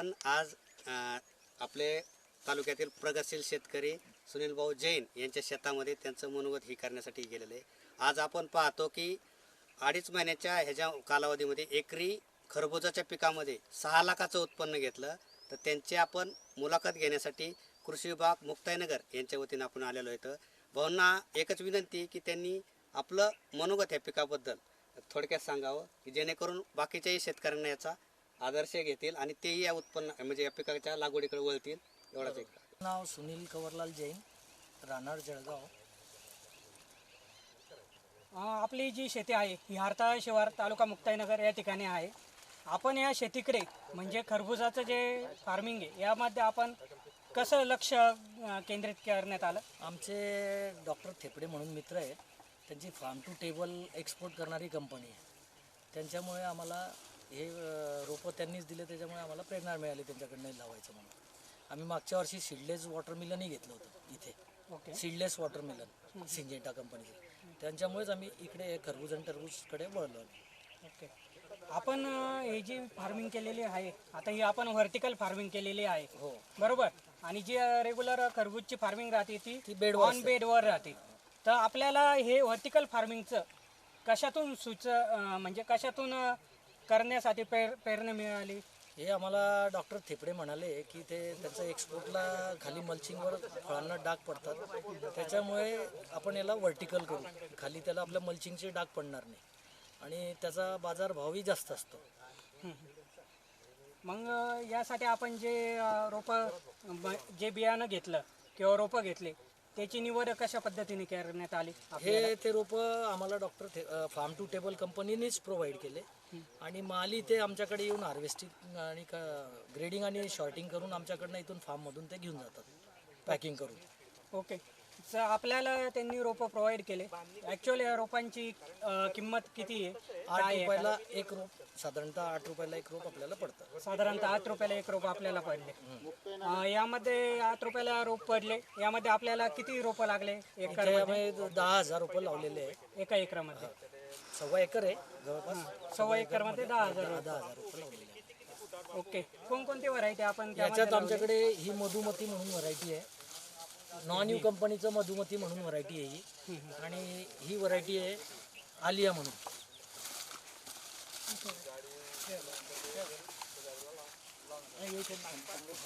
आपण आज आपले तालुक्यातील प्रगतशील शेतकरी सुनील भाऊ जैन यांच्या शेतामध्ये त्यांचं मनोगत ही करण्यासाठी गेलेलं आहे. आज आपण पाहतो की अडीच महिन्याच्या ह्याच्या कालावधीमध्ये एकरी खरबुजाच्या पिकामध्ये सहा लाखाचं उत्पन्न घेतलं. तर त्यांची आपण मुलाखत घेण्यासाठी कृषी विभाग मुक्ताईनगर यांच्या वतीनं आपण आलेलो होतं भाऊंना एकच विनंती की त्यांनी आपलं मनोगत ह्या पिकाबद्दल थोडक्यात सांगावं की जेणेकरून बाकीच्याही शेतकऱ्यांना याचा आदर्श घेतील आणि तेही या उत्पन्न म्हणजे या पिकाच्या लागवडीकडे वळतील. एवढाच एक. नाव सुनील कंवरलाल जैन राहणार जळगाव. आपली जी शेती आहे ही हारताळ शिवार तालुका मुक्ताईनगर या ठिकाणी आहे. आपण या शेतीकडे म्हणजे खरबुजाचं जे फार्मिंग आहे यामध्ये आपण कसं लक्ष केंद्रित करण्यात आलं? आमचे डॉक्टर थेपडे म्हणून मित्र आहेत. त्यांची फार्म टू टेबल एक्सपोर्ट करणारी कंपनी आहे. त्यांच्यामुळे आम्हाला हे रोपं त्यांनीच दिले त्याच्यामुळे आम्हाला प्रेरणा मिळाली त्यांच्याकडनं लावायचं म्हणून. आम्ही मागच्या वर्षी सीडलेस वॉटरमिलनही घेतलं होतं इथे. ओके. सीडलेस वॉटरमिलन सिंजेंटा कंपनीचे त्यांच्यामुळेच आम्ही इकडे खरबूज आणि टरबूजकडे वळलो. ओके. आपण ही जी फार्मिंग केलेली आहे आता ही आपण व्हर्टिकल फार्मिंग केलेली आहे. हो. बरोबर? आणि जी रेग्युलर खरबूजची फार्मिंग राहते ती बेडवर ऑन बेडवर राहते. तर आपल्याला हे व्हर्टिकल फार्मिंगचं कशातून सुच म्हणजे कशातून करण्यासाठी प्रेर प्रेरणा मिळाली. हे आम्हाला डॉक्टर थेपडे म्हणाले की ते त्याचं एक्सपोर्टला खाली मल्चिंगवर फळांना डाग पडतात. त्याच्यामुळे आपण याला वर्टिकल करू. खाली त्याला आपल्या मल्चिंगचे डाग पडणार नाही. आणि त्याचा बाजारभावही जास्त असतो. मग यासाठी आपण जे रोपं जे बियाणं घेतलं किंवा रोपं घेतले त्याची निवड कशा पद्धतीने करण्यात आली हे ते रोपं आम्हाला डॉक्टर फार्म टू टेबल कंपनीनेच प्रोव्हाइड केले. आणि माली ते आमच्याकडे येऊन हार्वेस्टिंग आणि ग्रेडिंग आणि शॉर्टिंग करून आमच्याकडनं इथून फार्ममधून ते घेऊन जातात. पॅकिंग करून. ओके आपल्याला त्यांनी रोपं प्रोव्हाइड केले. ॲक्च्युअली या रोपांची अं, किंमत किती आहे? आठ काय आहे? रुपयाला एक रोप साधारणतः आठ रुपयाला एक रोप आपल्याला पडतं. साधारणतः आठ रुपयाला एक रोप आपल्याला पडले. अं, यामध्ये आठ रुपयाला रोप पडले. यामध्ये आपल्याला किती रोपं लागले? इथे आम्ही दहा हजार रुपये लावलेले आहे एका एकरामध्ये? सव्वा एकर आहे जवळपास. सव्वा एकरमध्ये दहा हजार दहा हजार रुपये लावलेले आहे ओके. कोणकोणती व्हरायटी आपण त्यामध्ये याच्यात लावली? आमच्याकडे ही मधुमती म्हणून व्हरायटी आहे. नॉन यू कंपनीचं मधुमती म्हणून व्हरायटी आहे ही. आणि ही व्हरायटी आहे आलिया म्हणून.